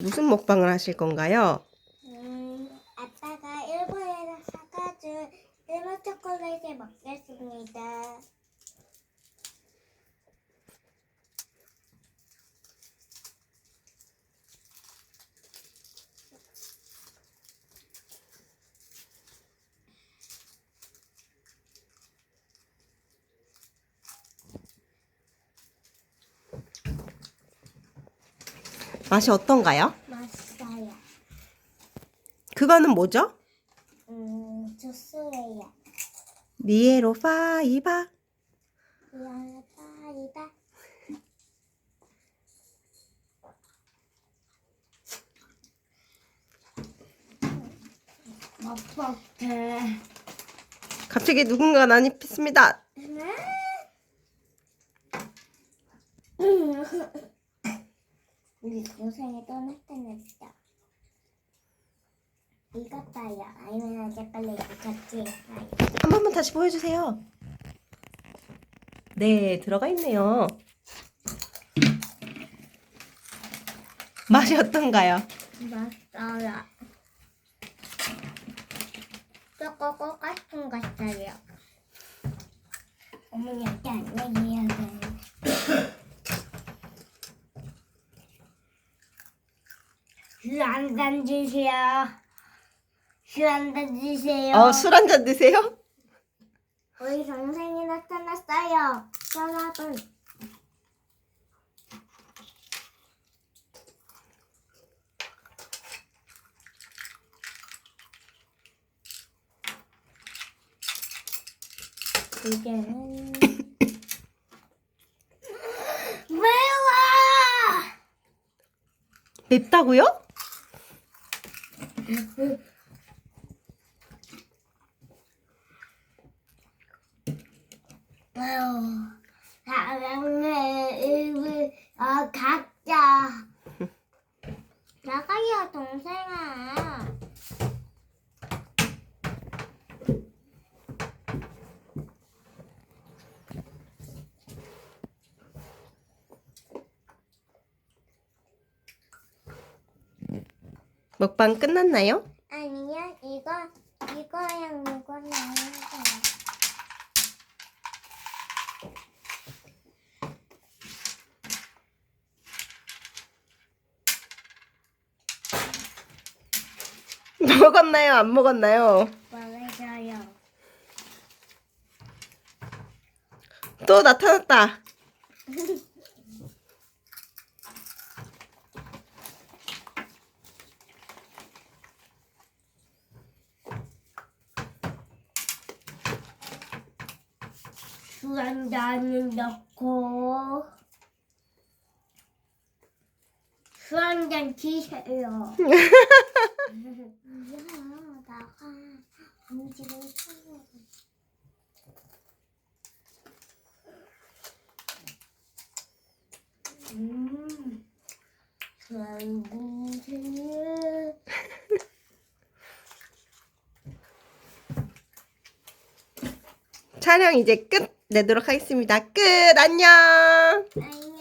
무슨 먹방을 하실 건가요? 음, 아빠가 일본에서 사가준 일본 초콜릿을 먹겠습니다. 맛이 어떤가요? 맛있어요. 그거는 뭐죠? 음, 주스예요. 미에로 파이바. 미안해, 빠이다. 맛있대. 갑자기 누군가 난입했습니다. 우리 동생이 또 나타났어. 이거 봐요. 아니면 이제 빨리 같이 봐요. 한 번만 다시 보여주세요. 네, 들어가 있네요. 맛이 어떤가요? 맛있어요. 조금 꽃같은 것 같아요. 어머니한테 안 얘기해야 돼. 술한잔 주세요. 술한잔 주세요. 어, 술 한 잔 드세요? 우리 동생이 나타났어요. 여러분. 이제는 매워. 맵다고요? 매워. 사랑해 입을 어 각자. 나가요 동생아. 먹방 끝났나요? 아니야 이거 이거랑 이거랑 해줘요. 먹었나요? 안 먹었나요? 먹어줘요. 또 나타났다. 술한 잔을 넣고 술한잔 드세요. 야 나가 음식을 찾아. 음, 술한 드세요. 촬영 이제 끝 내도록 하겠습니다. 끝. 안녕. 안녕.